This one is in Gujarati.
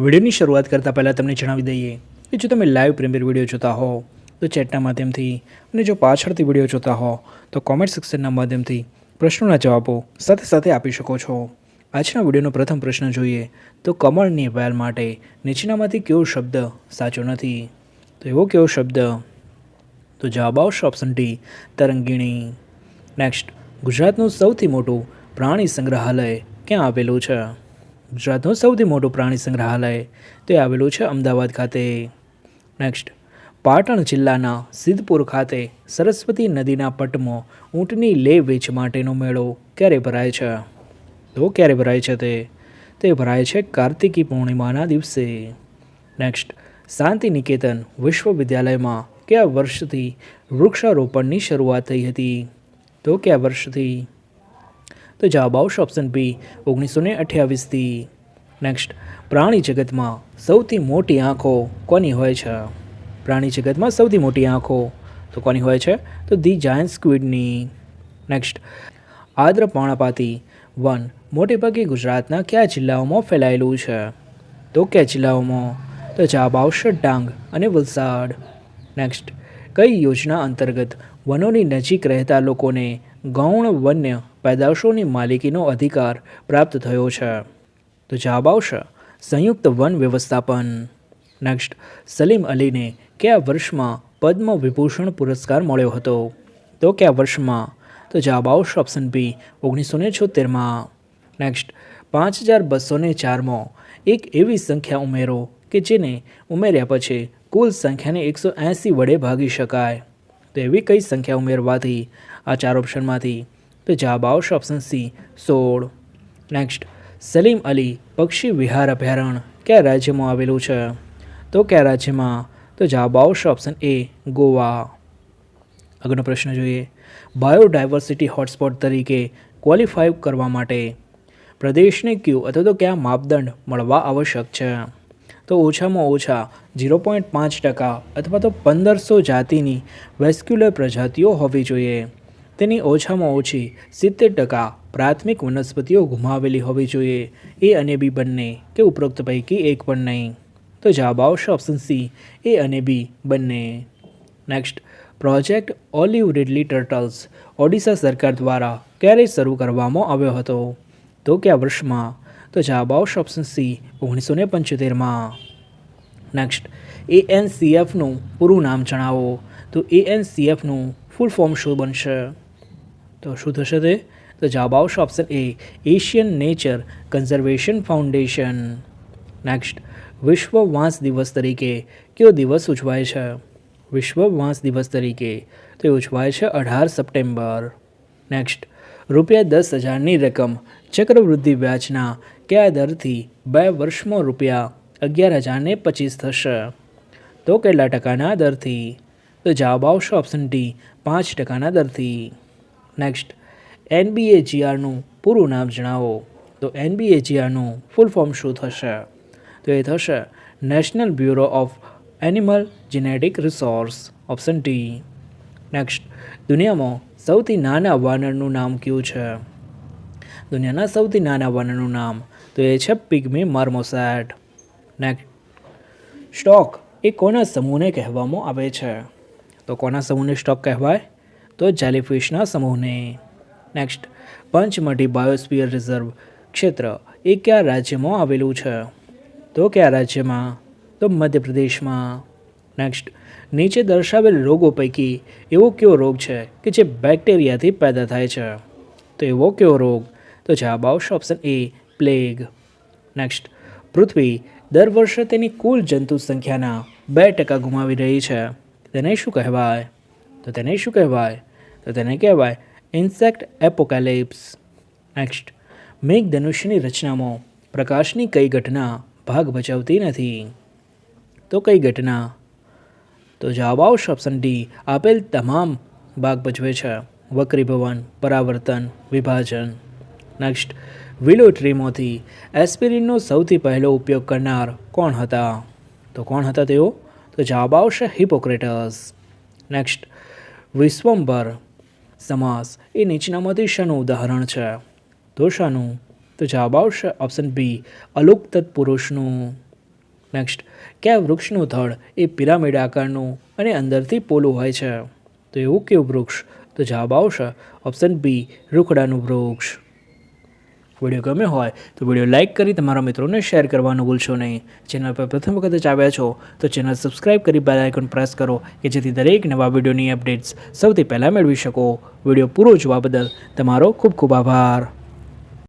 વિડીયોની શરૂઆત કરતાં પહેલાં તમને જણાવી દઈએ કે જો તમે લાઈવ પ્રીમિયર વીડિયો જોતા હો, તો ચેટના માધ્યમથી અને જો પાછળથી વીડિયો જોતા હો, તો કોમેન્ટ સેક્શનના માધ્યમથી પ્રશ્નોના જવાબો સાથે સાથે આપી શકો છો. આજના વિડીયોનો પ્રથમ પ્રશ્ન જોઈએ, તો કમળની વેલ માટે નીચેનામાંથી કેવો શબ્દ સાચો નથી? તો એવો કેવો શબ્દ? તો જવાબ આવશે ઓપ્શન ડી તરંગીણી. નેક્સ્ટ ગુજરાતનું સૌથી મોટું પ્રાણી સંગ્રહાલય ક્યાં આવેલું છે? ગુજરાતનું સૌથી મોટું પ્રાણી સંગ્રહાલય તે આવેલું છે અમદાવાદ ખાતે. નેક્સ્ટ પાટણ જિલ્લાના સિદ્ધપુર ખાતે સરસ્વતી નદીના પટમાં ઊંટની લે વેચ માટેનો મેળો ક્યારે ભરાય છે? તો ક્યારે ભરાય છે તે? તે ભરાય છે કાર્તિકી પૂર્ણિમાના દિવસે. નેક્સ્ટ શાંતિ નિકેતન વિશ્વવિદ્યાલયમાં કયા વર્ષથી વૃક્ષારોપણની શરૂઆત થઈ હતી? તો કયા વર્ષથી? તો જવાબ આવશે ઓપ્શન બી ઓગણીસો ને અઠ્યાવીસથી નેક્સ્ટ પ્રાણી જગતમાં સૌથી મોટી આંખો કોની હોય છે? પ્રાણી જગતમાં સૌથી મોટી આંખો તો કોની હોય છે? તો ધી જાયન્ટ સ્ક્વિડની નેક્સ્ટ આદ્ર પાણાપાતી વન મોટેભાગે ગુજરાતના કયા જિલ્લાઓમાં ફેલાયેલું છે? તો કયા જિલ્લાઓમાં? તો જવાબ આવશે ડાંગ અને વલસાડ. નેક્સ્ટ કઈ યોજના અંતર્ગત વનોની નજીક રહેતા લોકોને ગૌણ વન્ય પેદાશોની માલિકીનો અધિકાર પ્રાપ્ત થયો છે? તો જવાબ આવશે, સંયુક્ત વન વ્યવસ્થાપન. નેક્સ્ટ સલીમ અલીને કયા વર્ષમાં પદ્મ વિભૂષણ પુરસ્કાર મળ્યો હતો? તો કયા વર્ષમાં? તો જવાબ આવશે ઓપ્શન બી ઓગણીસો ને છોતેરમાં. નેક્સ્ટ પાંચ હજાર બસો ને ચારમાં એક એવી સંખ્યા ઉમેરો કે જેને ઉમેર્યા પછી કુલ સંખ્યાને એકસો એંસી વડે ભાગી શકાય. તો એવી કઈ સંખ્યા ઉમેરવાથી? આ ચાર ઓપ્શનમાંથી. તો જવાબ આવશે ઓપ્શન સી, સોળ. નેક્સ્ટ સલીમ અલી પક્ષી વિહાર અભયારણ્ય કયા રાજ્યમાં આવેલું છે? તો કયા રાજ્યમાં? તો જવાબ આવશે ઓપ્શન એ, ગોવા. આગળનો પ્રશ્ન જોઈએ. બાયોડાયવર્સિટી હોટસ્પોટ તરીકે ક્વોલિફાય કરવા માટે પ્રદેશને ક્યુ અથવા તો કયા માપદંડ મળવા આવશ્યક છે? તો ઓછામાં ઓછા ઝીરો પોઈન્ટ પાંચ ટકા અથવા તો પંદરસો જાતિની વેસ્ક્યુલર પ્રજાતિઓ હોવી જોઈએ. તેની ઓછામાં ઓછી સિત્તેર ટકા પ્રાથમિક વનસ્પતિઓ ગુમાવેલી હોવી જોઈએ. એ અને બી બંને કે ઉપરોક્ત પૈકી એક પણ નહીં. તો જવાબ આવશે ઓપ્શન સી એ અને બી બંને. Next project olive ridley turtles Odisha સરકાર દ્વારા ક્યારે શરૂ કરવામાં આવ્યો હતો? તો કયા વર્ષમાં તો જવાબ આવશે ઓપ્શન સી ઓગણીસો ને પંચોતેરમાં. નેક્સ્ટ એએનસીએફનું પૂરું નામ જણાવો. તો એએનસીએફનું ફૂલ ફોર્મ શું બનશે? તો શું થશે તે? તો જવાબ આવશે option A Asian nature conservation foundation next વિશ્વ વાંસ દિવસ તરીકે કયો દિવસ ઉજવાય છે? વિશ્વ વાંસ દિવસ તરીકે તો ઉજવાય છે અઢાર સપ્ટેમ્બર. નેક્સ્ટ રૂપિયા દસ હજારની રકમ. ચક્રવૃદ્ધિ વ્યાજના કયા દરથી બે વર્ષમાં રૂપિયા અગિયાર હજારને પચીસ થશે. તો કેટલા ટકાના દરથી? તો જવાબ આવશે ઓપ્શન ડી પાંચ ટકાના દરથી. નેક્સ્ટ એનબીએ જીઆરનું પૂરું નામ જણાવો. તો એનબીએ જીઆરનું ફૂલ ફોર્મ શું થશે? તો એ થશે national bureau of animal genetic resource option D next દુનિયામાં સૌથી નાના વાનરનું નામ કયું છે? દુનિયાના સૌથી નાના વાનરનું નામ તો એ છે પિગ્મી માર્મોસેટ. નેક્સ્ટ સ્ટોક એ કોના સમૂહને કહેવામાં આવે છે? તો કોના સમૂહને સ્ટોક કહેવાય? તો જેલીફિશના સમૂહને. નેક્સ્ટ પંચમઢી બાયોસ્ફિયર રિઝર્વ ક્ષેત્ર એ કયા રાજ્યમાં આવેલું છે? તો કયા રાજ્યમાં? તો મધ્યપ્રદેશમાં. નેક્સ્ટ નીચે દર્શાવેલ રોગો પૈકી એવો કયો રોગ છે કે જે બેક્ટેરિયાથી પેદા થાય છે? તો એવો કયો રોગ? તો જવાબ આવશે ઓપ્શન એ પ્લેગ નેક્સ્ટ પૃથ્વી દર વર્ષે તેની કુલ જંતુ સંખ્યાના બે ટકા ગુમાવી રહી છે. તેને શું કહેવાય? તો તેને શું કહેવાય? તો તેને કહેવાય ઇન્સેક્ટ એપોકેલિપ્સ નેક્સ્ટ મેઘધનુષ્યની રચનામાં પ્રકાશની કઈ ઘટના ભાગ ભજવતી નથી? તો કઈ ઘટના? તો જવાબ આવશે ઓપ્શન ડી આપેલ તમામ ભાગ ભજવે છે. વક્રીભવન પરાવર્તન, વિભાજન. નેક્સ્ટ વિલો ટ્રીમાંથી એસ્પિરિનનો સૌથી પહેલો ઉપયોગ કરનાર કોણ હતા? તો કોણ હતા તેઓ? તો જવાબ આવશે હિપોક્રેટસ. નેક્સ્ટ વિશ્વંભર સમાસ એ નીચેનામાંથી શાનું ઉદાહરણ છે? તો શાનું? તો જવાબ આવશે ઓપ્શન બી અલુક તત્પુરુષનું. નેક્સ્ટ કયા વૃક્ષનું થડ એ પિરામિડ આકારનું અને અંદરથી પોલું હોય છે? તો એવું કેવું વૃક્ષ? તો જવાબ આવશે ઓપ્શન બી રૂખડાનું વૃક્ષ. વીડિયો ગમ્યો હોય તો વીડિયો લાઇક કરી તમારા મિત્રોને શેર કરવાનું ભૂલશો નહીં. ચેનલ પર પ્રથમ વખત જ આવ્યા છો તો ચેનલ સબસ્ક્રાઇબ કરી બેલ આઇકન પ્રેસ કરો કે જેથી દરેક નવા વિડીયોની અપડેટ્સ સૌથી પહેલાં મેળવી શકો. વીડિયો પૂરો જોવા બદલ તમારો ખૂબ ખૂબ આભાર.